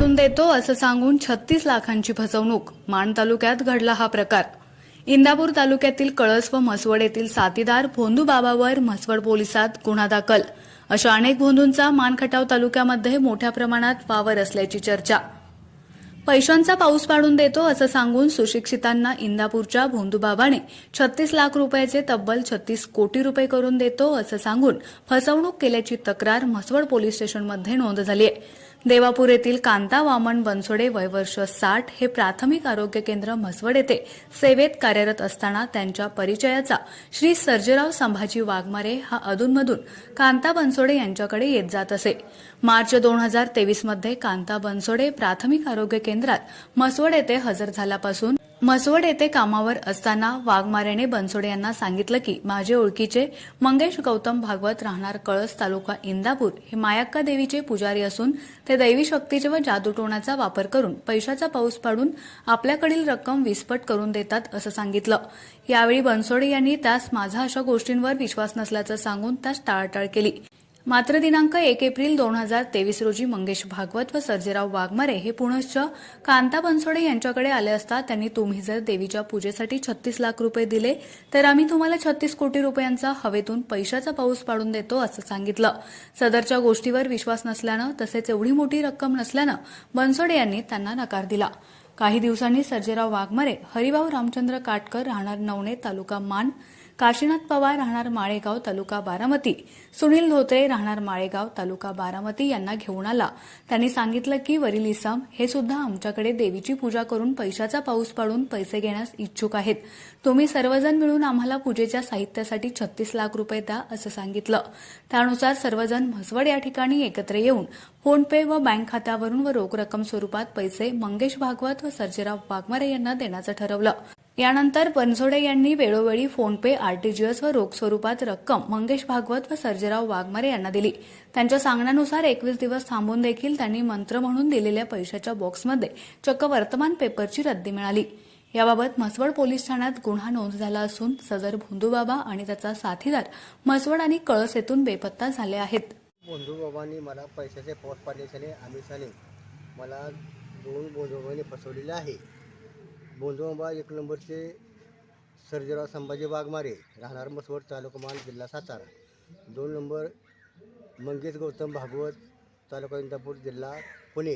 काढून देतो असं सांगून छत्तीस लाखांची फसवणूक. माण तालुक्यात घडला हा प्रकार. इंदापूर तालुक्यातील कळस व म्हसवड येथील साथीदार भोंदू बाबावर म्हसवड पोलिसात गुन्हा दाखल. अशा अनेक भोंदूंचा मानखटाव तालुक्यामध्ये मोठ्या प्रमाणात वावर असल्याची चर्चा. पैशांचा पाऊस पाडून देतो असं सांगून सुशिक्षितांना इंदापूरच्या भोंदूबाबाने छत्तीस लाख रुपयाचे तब्बल छत्तीस कोटी रुपये करून देतो असं सांगून फसवणूक केल्याची तक्रार म्हसवड पोलीस स्टेशनमध्ये नोंद झाली आहे. देवापूर येथील कांता वामन बनसोडे वयवर्ष साठ हे प्राथमिक आरोग्य केंद्र म्हसवड येथे सेवेत कार्यरत असताना त्यांच्या परिचयाचा श्री सर्जेराव संभाजी वाघमारे हा अधूनमधून कांता बनसोडे यांच्याकडे येत जात असे. मार्च दोन हजार तेवीसमध्ये कांता बनसोडे प्राथमिक आरोग्य केंद्रात म्हसवड येथे हजर झाल्यापासून म्हसवड येथे कामावर असताना वाघमारेने बनसोडे यांना सांगितलं की माझे ओळखीचे मंगेश गौतम भागवत राहणार कळस तालुका इंदापूर. हे मायाक्का देवीचे पुजारी असून ते दैवी शक्तीचे व जादूटोणाचा वापर करून पैशाचा पाऊस पाडून आपल्याकडील रक्कम विस्फट करून देतात असं सांगितलं. यावेळी बनसोडे यांनी त्यास माझा अशा गोष्टींवर विश्वास नसल्याचं सांगून त्यास टाळाटाळ केली. मात्र दिनांक एक एप्रिल दोन हजार तेवीस रोजी मंगेश भागवत व सर्जेराव वाघमारे हे पुनश्च कांता बनसोडे यांच्याकडे आले असता त्यांनी तुम्ही जर देवीच्या पूजेसाठी छत्तीस लाख रुपये दिले तर आम्ही तुम्हाला छत्तीस कोटी रुपयांचा हवेतून पैशाचा पाऊस पाडून देतो असं सांगितलं. सदरच्या गोष्टीवर विश्वास नसल्यानं तसेच एवढी मोठी रक्कम नसल्यानं बनसोडे यांनी त्यांना नकार दिला. काही दिवसांनी सर्जेराव वाघमारे हरिभाऊ रामचंद्र काटकर राहणार नवणे तालुका मान काशीनाथ पवार राहणार माळेगाव तालुका बारामती. सुनील धोत्रे राहणार माळेगाव तालुका बारामती यांना घेऊन आला. त्यांनी सांगितलं की वरील इसम हे सुद्धा आमच्याकडे देवीची पूजा करून पैशाचा पाऊस पाडून पैसे घेण्यास इच्छुक आहेत. तुम्ही सर्वजण मिळून आम्हाला पूजेच्या साहित्यासाठी छत्तीस लाख रुपये द्या असं सांगितलं. त्यानुसार सर्वजण म्हसवड या ठिकाणी एकत्र येऊन फोनपे व बँक खात्यावरून व रोख रक्कम स्वरूपात पैसे मंगेश भागवत व सर्जेराव वाघमारे यांना देण्याचं ठरवलं. यानंतर बनसोडे यांनी वेळोवेळी फोनपे आरटीजीएस व रोख स्वरूपात रक्कम मंगेश भागवत व सर्जेराव वाघमारे यांना दिली. त्यांच्या सांगण्यानुसार एकवीस दिवस थांबून देखील त्यांनी मंत्र म्हणून दिलेल्या पैशाच्या बॉक्समध्ये चक्क वर्तमान पेपरची रद्दी मिळाली. याबाबत म्हसवड पोलीस ठाण्यात गुन्हा नोंद झाला असून सदर भोंदूबाबा आणि त्याचा साथीदार म्हसवड आणि कळस येथून बेपत्ता झाले आहेत. भोंदूबाबांनी मला पैशाचे पोट पाडल्याच्याने आमिषाने मला दोन बंधूबाबांनी फसवलेले आहे. बंधूबाबा एक नंबरचे सर्जेराव संभाजी वाघमारे राहणार मसवड तालुका मान जिल्हा सातारा. दोन नंबर मंगेश गौतम भागवत तालुका इंदापूर जिल्हा पुणे.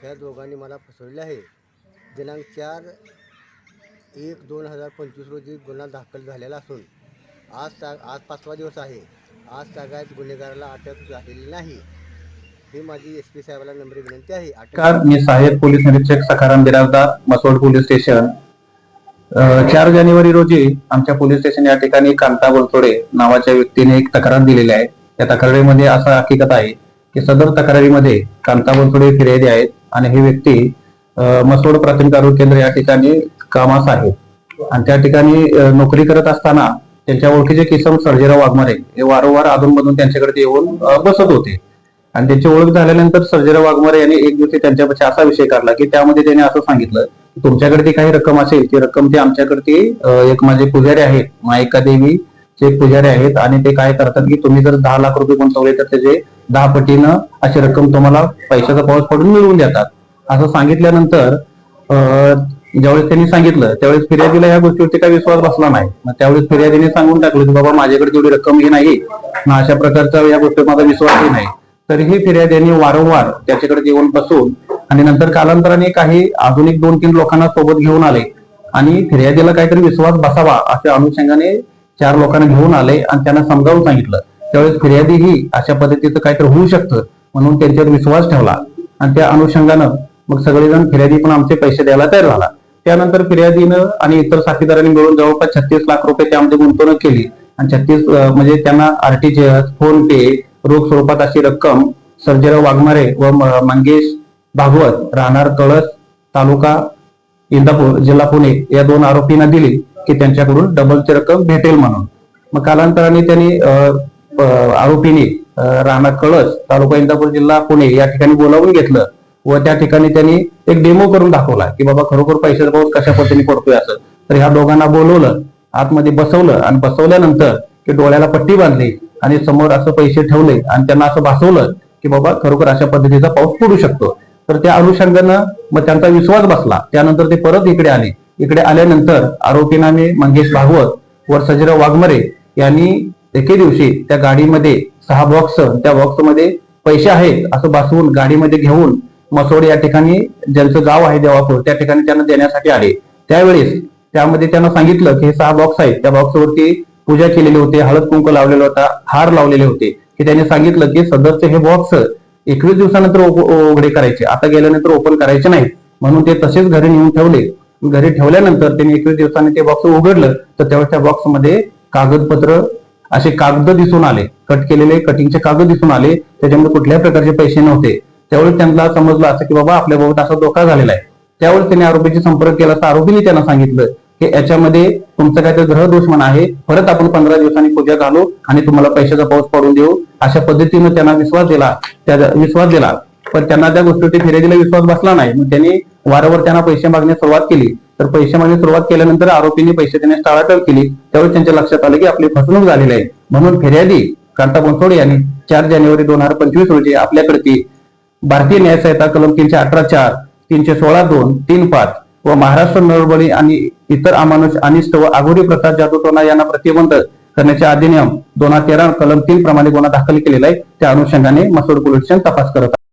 ह्या दोघांनी मला फसवलेले आहे. दिनांक चार एक दोन हजार पंचवीस रोजी गुन्हा दाखल झालेला असून आज ता आज पाचवा दिवस आहे. आज तागायत गुन्हेगाराला अटक झालेली नाही. ही माझी एस पी साहेबाला नम्र विनंती आहे. मी सहाय्यक पोलीस निरीक्षक सखाराम बिराजदार मसोड पोलीस स्टेशन. चार जानेवारी रोजी आमच्या पोलीस स्टेशन या ठिकाणी कांता बोलतोडे नावाच्या व्यक्तीने एक तक्रार दिलेली आहे. या तक्रारीमध्ये असा हकीकत आहे की सदर तक्रारीमध्ये कांता बोलतोडे फिर्यादी आहेत आणि ही व्यक्ती मसोड प्राथमिक आरोग्य केंद्र या ठिकाणी कामास आहेत आणि त्या ठिकाणी नोकरी करत असताना त्यांच्या ओळखीचे किसम सर्जेराव वाघमारे हे वारंवार अधूनमधून त्यांच्याकडे येऊन बसत होते. आणि त्याची ओळख झाल्यानंतर सर्जेराव वाघमारे यांनी एक दिवशी त्यांच्यापाशी असा विषय काढला की त्यामध्ये त्याने असं सांगितलं तुमच्याकडे ती काही रक्कम असेल ती रक्कम ती आमच्याकडे एक माझे पुजारी आहेत मायका देवीचे पुजारी आहेत आणि ते काय करतात की तुम्ही जर दहा लाख रुपये गुंतवले तर त्याचे दहा पटीनं अशी रक्कम तुम्हाला पैशाचा पाऊस पडून मिळवून देतात. असं सांगितल्यानंतर ज्यावेळेस त्यांनी सांगितलं त्यावेळेस फिर्यादीला या गोष्टीवरती काही विश्वास बसला नाही. मग त्यावेळेस फिर्यादीने सांगून टाकलं की बाबा माझ्याकडे तेवढी रक्कम ही नाही. ना अशा प्रकारचा या गोष्टीवर माझा विश्वासही नाही. तरीही फिर्यादीने वारंवार त्याच्याकडे येऊन बसून आणि नंतर कालांतराने काही आधुनिक दोन तीन लोकांना सोबत घेऊन आले आणि फिर्यादीला काहीतरी विश्वास बसावा अशा अनुषंगाने चार लोकांना घेऊन आले आणि त्यांना समजावून सांगितलं. त्यावेळेस फिर्यादी ही अशा पद्धतीचं काहीतरी होऊ शकतं म्हणून त्यांच्यावर विश्वास ठेवला आणि त्या अनुषंगानं मग सगळेजण फिर्यादी पण आमचे पैसे द्यायला तयार झाला. त्यानंतर फिर्यादीनं आणि इतर साथीदारांनी मिळून जवळपास छत्तीस लाख रुपये त्यामध्ये गुंतवणूक केली आणि छत्तीस म्हणजे त्यांना आरटीजीएस फोन पे रोख स्वरूपात अशी रक्कम सर्जेराव वाघमारे व म- मंगेश भागवत राहणार कळस तालुका इंदापूर जिल्हा पुणे या दोन आरोपींना दिली की त्यांच्याकडून डबलची रक्कम भेटेल म्हणून. मग कालांतराने त्यांनी आरोपीने राहणार कळस तालुका इंदापूर जिल्हा पुणे या ठिकाणी बोलावून घेतलं व त्या ठिकाणी त्यांनी एक डेमो करून दाखवला की बाबा खरोखर पैशाचा पाऊस कशा पद्धतीने पडतोय असं. तर ह्या दोघांना बोलवलं आतमध्ये बसवलं आणि बसवल्यानंतर की डोळ्याला पट्टी बांधली आणि समोर असं पैसे ठेवले आणि त्यांना असं भासवलं की बाबा खरोखर अशा पद्धतीचा पाऊस पडू शकतो. तर त्या अनुषंगानं मग त्यांचा विश्वास बसला. त्यानंतर ते परत इकडे आले. इकडे आल्यानंतर आरोपीनामे मंगेश भागवत व सजीराव वाघमरे यांनी एके दिवशी त्या गाडीमध्ये सहा बॉक्स त्या बॉक्समध्ये पैसे आहेत असं बसवून गाडीमध्ये घेऊन मसोड या ठिकाणी ज्यांचं गाव आहे देवापूर त्या ठिकाणी त्यांना देण्यासाठी आले. त्यावेळेस त्यामध्ये त्यांना सांगितलं की हे सहा बॉक्स आहेत. त्या बॉक्सवरती पूजा केलेली होती हळद कुंकू लावलेला होता हार लावलेले होते. की त्यांनी सांगितलं की सदरचे हे बॉक्स एकवीस दिवसानंतर उघडे करायचे. आता गेल्यानंतर ओपन करायचे नाही म्हणून ते तसेच घरी नेऊन ठेवले. घरी ठेवल्यानंतर त्यांनी एकवीस दिवसांनी ते बॉक्स उघडलं. तर त्यावेळेस त्या बॉक्समध्ये कागदपत्र असे कागद दिसून आले. कट केलेले कटिंगचे कागद दिसून आले. त्याच्यामध्ये कुठल्याही प्रकारचे पैसे नव्हते. त्यावेळी त्यांना समजलं असं की बाबा आपल्या बाबत असा धोका झालेला आहे. त्यावेळी त्यांनी आरोपीशी संपर्क केला तर आरोपीने त्यांना सांगितलं हे याच्यामध्ये तुमचं काहीतरी ग्रह दुश्मन आहे. परत आपण पंधरा दिवसांनी पूजा घालू आणि तुम्हाला पैशाचा पाऊस पडून देऊ. अशा पद्धतीनं त्यांना विश्वास दिला. त्या विश्वास दिला. पण त्यांना त्या गोष्टीवरती फिर्यादीला विश्वास बसला नाही. मग त्यांनी वारंवार त्यांना पैसे मागण्यास सुरुवात केली. तर पैसे मागण्यास सुरुवात केल्यानंतर आरोपींनी पैसे देण्यास टाळाटाळ केली. त्यावेळी त्यांच्या लक्षात आलं की आपली फसवणूक झालेली आहे. म्हणून फिर्यादी कांता बनसोडे यांनी चार जानेवारी दोन हजार पंचवीस रोजी आपल्याकडती भारतीय न्याय संहिता कलम तीनशे अठरा चार तीनशे सोळा दोन तीन पाच व महाराष्ट्र नळबळी आणि इतर अमानुष अनिष्ट व आघोरी प्रसाद जादूटोना यांना प्रतिबंध करण्याचे अधिनियम दोन हजार तेरा कलम तीन प्रमाणे गुन्हा दाखल केलेला आहे. त्या अनुषंगाने मसोड पोलीस तपास करत आहे